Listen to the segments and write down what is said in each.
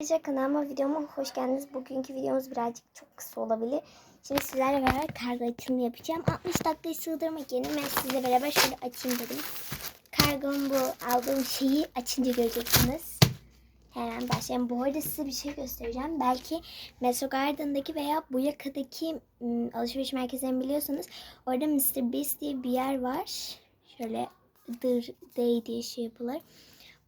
Arkadaşlar kanalıma videoma hoş geldiniz. Bugünkü videomuz birazcık çok kısa olabilir. Şimdi sizlerle beraber kargo açılımı yapacağım. 60 dakikayı sığdırmak yerine ben sizle beraber şöyle açayım dedim. Kargom bu. Aldığım şeyi açınca göreceksiniz. Hemen başlayalım. Bu arada size bir şey göstereceğim. Belki Metro Garden'daki veya bu yakadaki ım, alışveriş merkezlerini biliyorsanız orada Mr. Beast diye bir yer var. Şöyle dır day diye şey yapılır.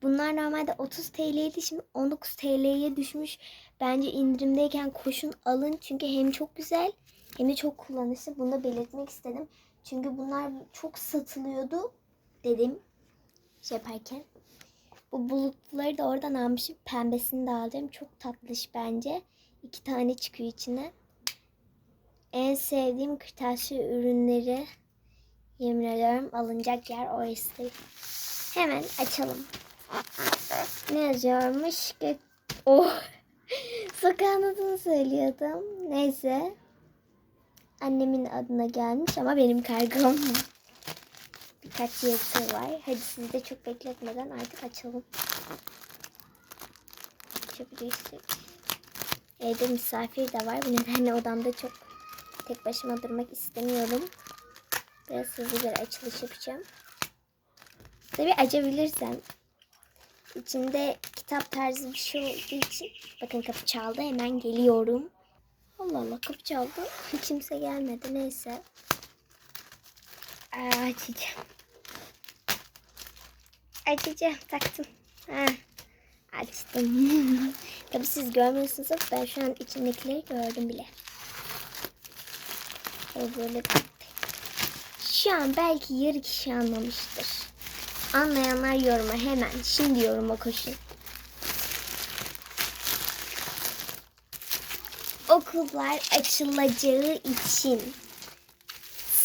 Bunlar normalde 30 TL'ydi şimdi 19 TL'ye düşmüş. Bence indirimdeyken koşun alın çünkü hem çok güzel hem de çok kullanışlı. Bunu da belirtmek istedim. Çünkü bunlar çok satılıyordu dedim şey yaparken. Bu bulutları da oradan almışım. Pembesini de alacağım. Çok tatlış bence. İki tane çıkıyor içine. En sevdiğim kırtasiye ürünleri yemin ediyorum alınacak yer orası. Hemen açalım. Ne yazıyormuş? Ge- Oh. Sokağın adını söylüyordum. Neyse. Annemin adına gelmiş ama benim kargom. Birkaç yazı var. Hadi sizi de çok bekletmeden artık açalım. Açabilirsek. Evde misafir de var. Bu nedenle odamda çok tek başıma durmak istemiyorum. Biraz hızlı bir açılış yapacağım. Tabii açabilirsem. İçinde kitap tarzı bir şey olduğu için. Bakın kapı çaldı. Hemen geliyorum. Allah Allah kapı çaldı. Kimse gelmedi. Neyse. Aa, açacağım. Açacağım. Taktım. Ha. Açtım. Tabii siz görmüyorsunuz ama ben şu an içindekileri gördüm bile. O böyle şu an belki yarı kişi anlamıştır. Anlayanlar yoruma hemen. Şimdi yoruma koşun. Okullar açılacağı için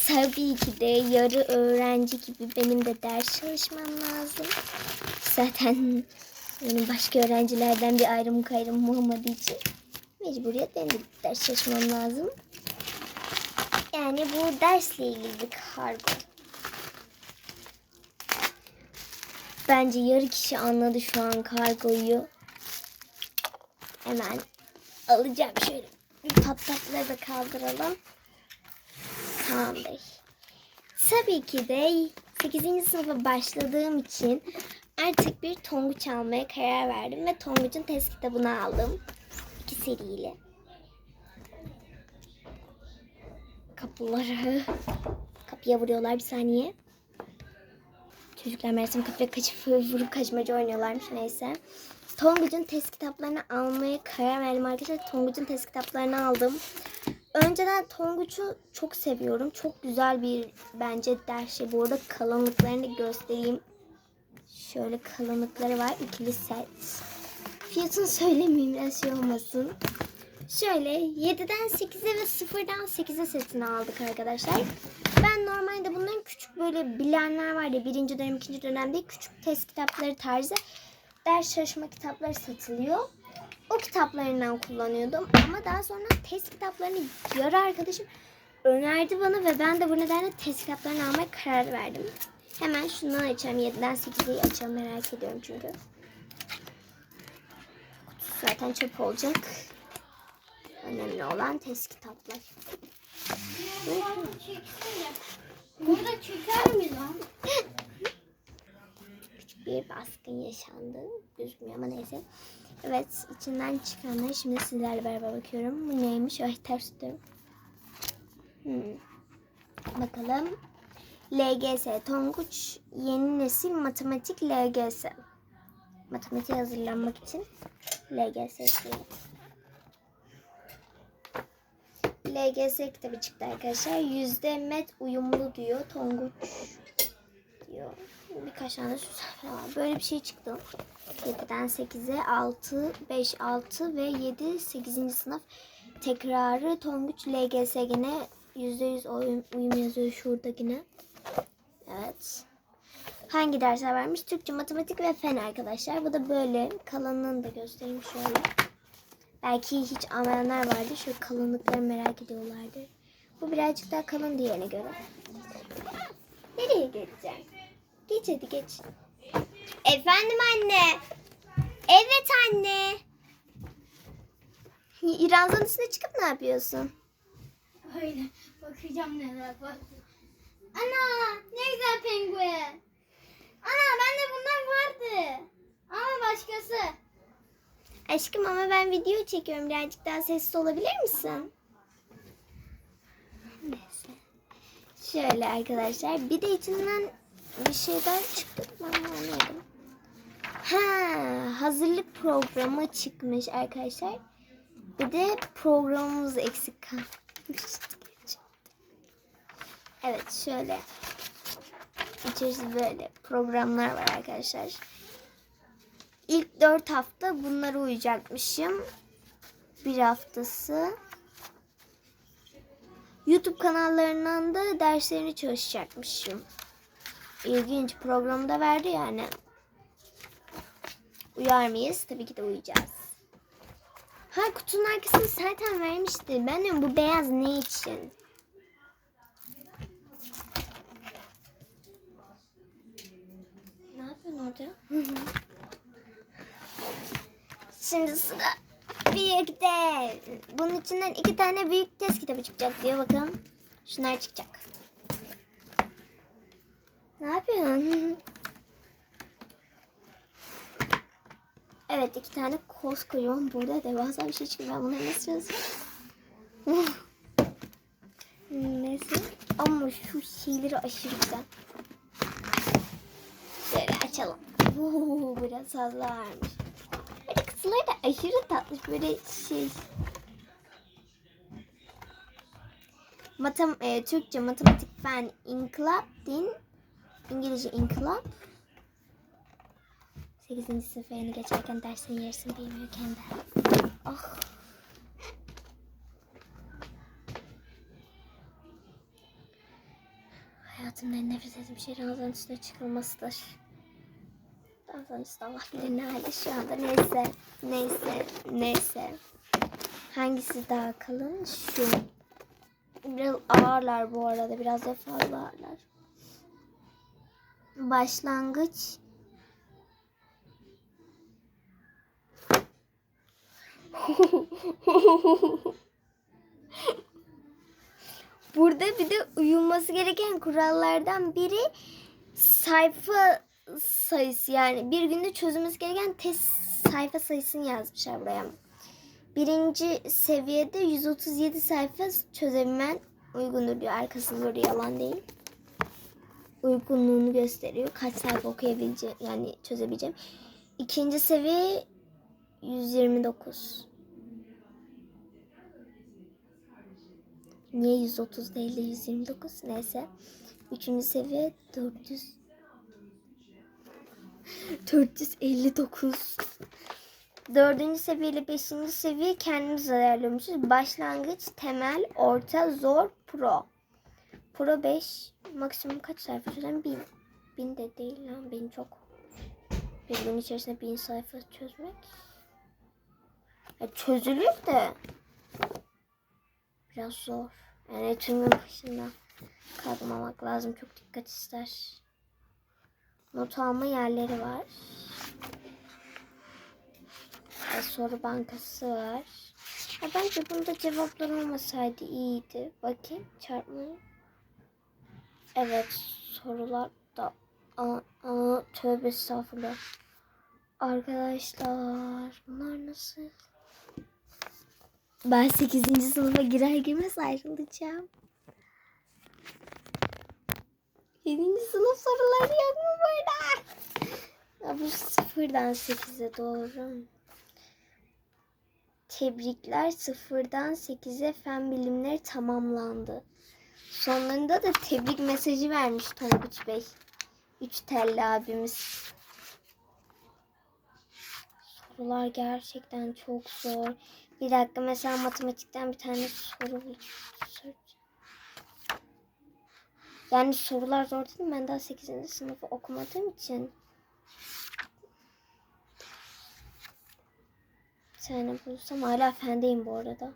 tabii ki de yarı öğrenci gibi benim de ders çalışmam lazım. Zaten benim başka öğrencilerden bir ayrım kayrım olmadığı için mecburiyet benim de ders çalışmam lazım. Yani bu dersle ilgili bir kargo. Bence yarı kişi anladı şu an kargoyu. Hemen alacağım şöyle. Patlatları da kaldıralım. Tamamdır. Tabii ki de 8. sınıfa başladığım için artık bir tonguç almaya karar verdim ve tonguçun test kitabını aldım. İki seriyle. Kapıları kapıya vuruyorlar bir saniye. Çocuklar meğersem kapıya kaçıp vurup kaçmaca oynuyorlarmış neyse. Tonguç'un test kitaplarını almaya karar verdim arkadaşlar. Tonguç'un test kitaplarını aldım. Önceden Tonguç'u çok seviyorum. Çok güzel bir bence ders şey. Bu arada kalınlıklarını göstereyim. Şöyle kalınlıkları var. ikili set. Fiyatını söylemeyeyim biraz şey olmasın. Şöyle 7'den 8'e ve 0'dan 8'e setini aldık arkadaşlar. Ben normalde bunların küçük böyle bilenler var ya birinci dönem ikinci dönemde küçük test kitapları tarzı ders çalışma kitapları satılıyor. O kitaplarından kullanıyordum ama daha sonra test kitaplarını yarı arkadaşım önerdi bana ve ben de bu nedenle test kitaplarını almaya karar verdim. Hemen şundan açalım. 7'den 8'i açalım merak ediyorum çünkü. Kutusu zaten çöp olacak. Önemli olan test kitaplar. Burada çeker mi lan? Bir baskın yaşandı. Gözükmüyor ama neyse. Evet içinden çıkanları şimdi sizlerle beraber bakıyorum. Bu neymiş? Ay ters tutuyorum. Hmm. Bakalım. LGS Tonguç yeni nesil matematik LGS. Matematiğe hazırlanmak için LGS istiyorum. LGS kitabı çıktı arkadaşlar. Yüzde met uyumlu diyor. Tonguç diyor. Birkaç tane falan var. Böyle bir şey çıktı. 7'den 8'e 6, 5, 6 ve 7, 8. sınıf tekrarı Tonguç LGS gene %100 uyum, uyum yazıyor şurada yine. Evet. Hangi dersler varmış? Türkçe, matematik ve fen arkadaşlar. Bu da böyle. Kalanını da göstereyim şöyle. Belki hiç almayanlar vardır. Şu kalınlıkları merak ediyorlardır. Bu birazcık daha kalın diğerine göre. Nereye geçeceğim? Geç hadi geç. Efendim anne. Evet anne. İ- ranzanın üstüne çıkıp ne yapıyorsun? Öyle bakacağım neler var. Ana ne güzel penguen. Ana bende bundan vardı. Ama başkası. Aşkım ama ben video çekiyorum. Birazcık daha sessiz olabilir misin? Neyse. Şöyle arkadaşlar. Bir de içinden bir şeyler çıktı. Ben anlamadım. Ha, hazırlık programı çıkmış arkadaşlar. Bir de programımız eksik kalmış. Evet şöyle. İçerisi böyle programlar var arkadaşlar. İlk dört hafta bunlara uyacakmışım. Bir haftası. YouTube kanallarından da derslerini çalışacakmışım. İlginç programda verdi yani. Uyar mıyız? Tabii ki de uyacağız. Ha kutunun arkasını zaten vermişti. Ben diyorum bu beyaz ne için? Ne yapıyorsun orada? Şimdi sıra büyükte. Bunun içinden iki tane büyük test kitabı çıkacak diyor bakalım. Şunlar çıkacak. Ne yapıyorsun? Evet iki tane koskocaman burada devasa bir şey çıkıyor. Ben bunları nasıl yazayım? Neyse. Ama şu şeyleri aşırı güzel. Şöyle açalım. Oo, biraz fazla varmış. Kızlar da aşırı tatlı. Böyle şey. Matem e, Türkçe, matematik, fen, inkılap, din, İngilizce inkılap. 8. sınıf yeni geçerken dersin yarısını bilmiyorken de. Ah. Hayatımda nefret ettiğim şey Ramazan üstüne çıkılmasıdır. Üstü Allah bilir ne halde şu anda. Neyse, neyse, neyse. Hangisi daha kalın? Şu. Biraz ağırlar bu arada. Biraz da fazla ağırlar. Başlangıç. Burada bir de uyulması gereken kurallardan biri sayfa sayısı yani bir günde çözülmesi gereken test sayfa sayısını yazmışlar buraya. Birinci seviyede 137 sayfa çözebilmen uygundur diyor. Arkasında böyle yalan değil. Uygunluğunu gösteriyor. Kaç sayfa okuyabileceğim yani çözebileceğim. İkinci seviye 129. Niye 130 değil de 129? Neyse. Üçüncü seviye 400. 459. Dördüncü seviye ile beşinci seviye kendimiz ayarlamışız. Başlangıç, temel, orta, zor, pro. Pro 5. Maksimum kaç sayfa çözeceğim? 1000. 1000 de değil lan. 1000 çok. Bir gün içerisinde 1000 sayfa çözmek. Ya çözülür de. Biraz zor. Yani tüm gün başında kalmamak lazım. Çok dikkat ister. Not alma yerleri var. Ve soru bankası var. Ya bence bunda cevaplar olmasaydı iyiydi. Bakayım çarpmayı. Evet sorular da aa, aa, tövbe estağfurullah. Arkadaşlar bunlar nasıl? Ben 8. sınıfa girer girmez ayrılacağım. 7. sınıf soruları yok mu burada? Ya bu sıfırdan 8'e doğru. Tebrikler sıfırdan 8'e fen bilimleri tamamlandı. Sonlarında da tebrik mesajı vermiş Tonguç Bey. Üç telli abimiz. Sorular gerçekten çok zor. Bir dakika mesela matematikten bir tane soru bul. Yani sorular zor değil mi? Ben daha 8. sınıfı okumadığım için. Bir tane bulsam hala fendeyim bu arada.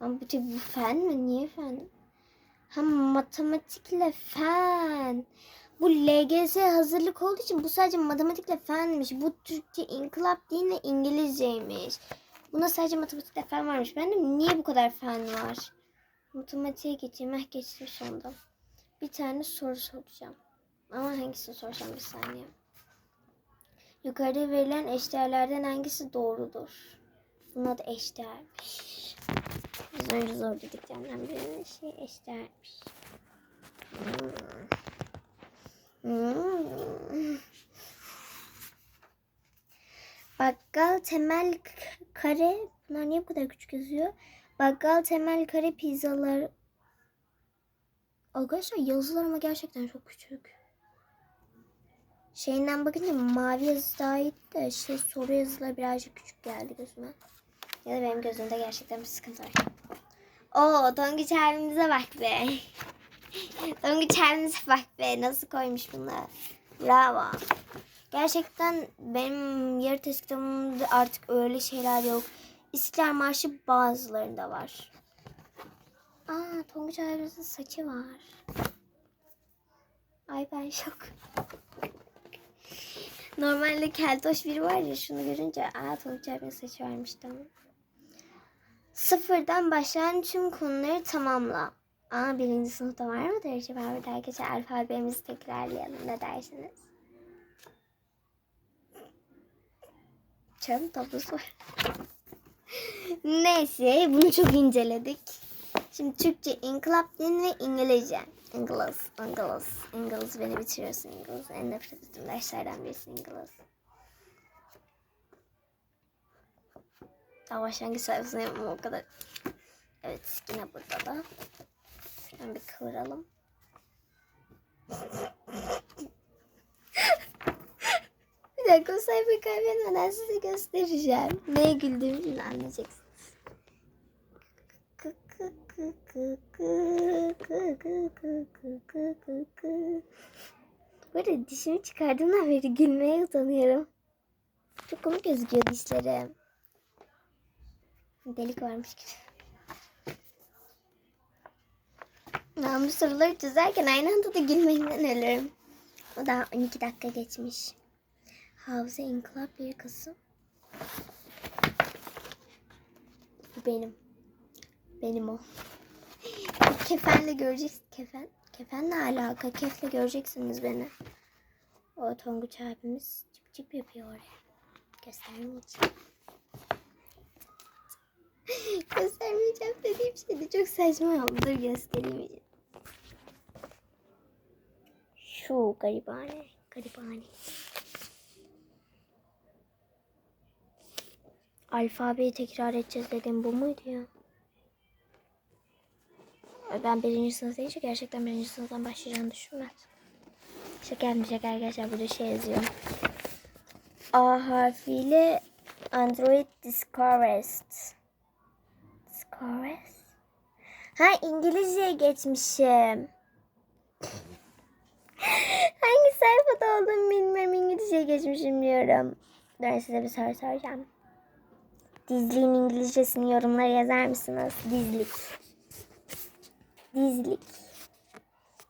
Ama bu bu fen mi? Niye fen? Ha matematikle fen. Bu LGS hazırlık olduğu için bu sadece matematikle fenmiş. Bu Türkçe inkılap değil ve İngilizceymiş. Bunda sadece matematikte fen varmış. Ben de niye bu kadar fen var? Matematiğe geçeyim. Eh geçtim sonunda. Bir tane soru soracağım. Ama hangisini soracağım bir saniye. Yukarıda verilen eşdeğerlerden hangisi doğrudur? Bunun adı eşdeğermiş. Biz önce zor dediklerimden birinin şey eşdeğermiş. Hmm. Hmm. Bakkal temel kare bunlar niye bu kadar küçük yazıyor? Bakkal temel kare pizzalar Arkadaşlar yazılar ama gerçekten çok küçük. Şeyinden bakınca mavi yazı daha iyi de şey soru yazıları birazcık küçük geldi gözüme. Ya da benim gözümde gerçekten bir sıkıntı var. Oo Tonguç abimize bak be. Tonguç abimize bak be. Nasıl koymuş bunlar. Bravo. Gerçekten benim yarı test artık öyle şeyler yok. İstiklal Marşı bazılarında var. Aa Tonguç abimizin saçı var. Ay ben şok. Normalde keltoş biri var ya şunu görünce aa Tonguç abinin saçı varmış tamam. Sıfırdan başlayan tüm konuları tamamla. Aa birinci sınıfta var mıdır acaba? Burada arkadaşlar alfabemizi tekrarlayalım ne dersiniz? Çarım tablosu var. Neyse bunu çok inceledik. Şimdi Türkçe, inkılap din ve İngilizce. İngiliz, İngiliz, İngiliz beni bitiriyorsun İngiliz. En nefret ettiğim derslerden birisi İngiliz. Daha başlangıç sayfasına yapmam o kadar. Evet yine burada da. Şuradan bir kıvıralım dakika o sayfayı kaybetmeden size göstereceğim. Neye güldüğümü şimdi anlayacaksınız. Böyle dişimi çıkardığımdan beri gülmeye utanıyorum. Çok komik gözüküyor dişlerim. Delik varmış gibi. Ben bu soruları çözerken aynı anda da gülmekten ölürüm. O da 12 dakika geçmiş. Hafıza İnkılap 1 Kasım. Bu benim. Benim o. Kefenle göreceksin. Kefen. Kefenle alaka. Kefle göreceksiniz beni. O Tonguç abimiz cip cip yapıyor oraya. Göstermeyeceğim. Göstermeyeceğim dediğim şey de çok saçma oldu. Dur göstereyim. Şu garibane. Garibane. Alfabeyi tekrar edeceğiz dedim. Bu muydu ya? Ben birinci sınıf deyince gerçekten birinci sınıftan başlayacağını düşünmez. Şaka yapmayacak arkadaşlar. Burada şey yazıyor. A harfiyle Android Discovered. Discovered? Ha İngilizceye geçmişim. Hangi sayfada olduğumu bilmiyorum. İngilizceye geçmişim diyorum. Ben size bir soru soracağım. Dizliğin İngilizcesini yorumlara yazar mısınız? Dizlik. Dizlik.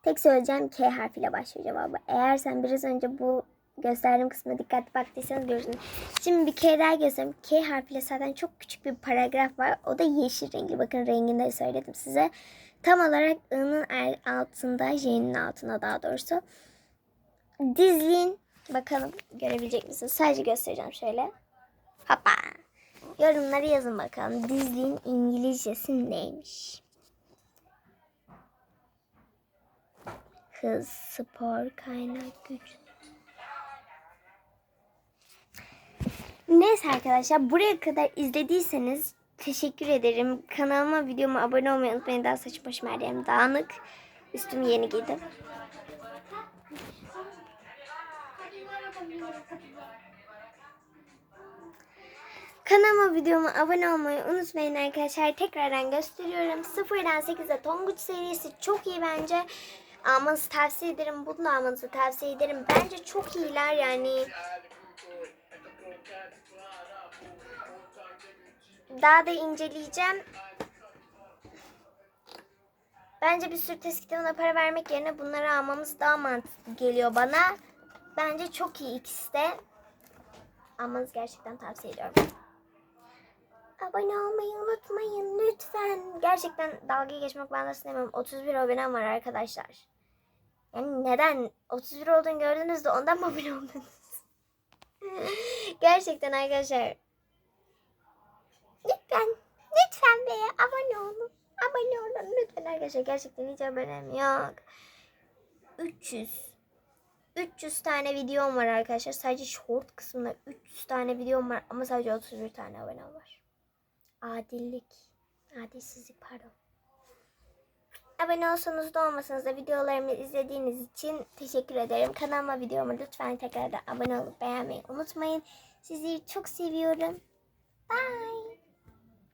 Tek söyleyeceğim K harfiyle başlıyor cevabı. Eğer sen biraz önce bu gösterdiğim kısma dikkatli baktıysanız görürsünüz. Şimdi bir kere daha göstereyim. K harfiyle zaten çok küçük bir paragraf var. O da yeşil renkli. Bakın rengini de söyledim size. Tam olarak I'nın altında, J'nin altında daha doğrusu. Dizliğin bakalım görebilecek misiniz? Sadece göstereceğim şöyle. Hoppa. Yorumları yazın bakalım. Dizliğin İngilizcesi neymiş? Hız, spor, kaynak, güç. Neyse arkadaşlar buraya kadar izlediyseniz teşekkür ederim. Kanalıma videoma abone olmayı unutmayın. Daha saçım başım her yerim dağınık. Üstümü yeni giydim. Kanalıma videoma abone olmayı unutmayın arkadaşlar. Tekrardan gösteriyorum. 0'dan 8'e Tonguç serisi çok iyi bence. Almanızı tavsiye ederim. Bunu almanızı tavsiye ederim. Bence çok iyiler yani. Daha da inceleyeceğim. Bence bir sürü test kitabına para vermek yerine bunları almamız daha mantıklı geliyor bana. Bence çok iyi ikisi de. Almanızı gerçekten tavsiye ediyorum. Abone olmayı unutmayın lütfen. Gerçekten dalga geçmek ben de istemiyorum. 31 abonem var arkadaşlar. Yani neden? 31 olduğunu gördünüz de ondan mı abone oldunuz? Gerçekten arkadaşlar. Lütfen. Lütfen be abone olun. Abone olun lütfen arkadaşlar. Gerçekten hiç abonem yok. 300. 300 tane videom var arkadaşlar. Sadece short kısmında 300 tane videom var ama sadece 31 tane abonem var. Adillik. Adilsizlik pardon. Abone olsanız da olmasanız da videolarımı izlediğiniz için teşekkür ederim. Kanalıma videoma lütfen tekrar da abone olup beğenmeyi unutmayın. Sizi çok seviyorum. Bye.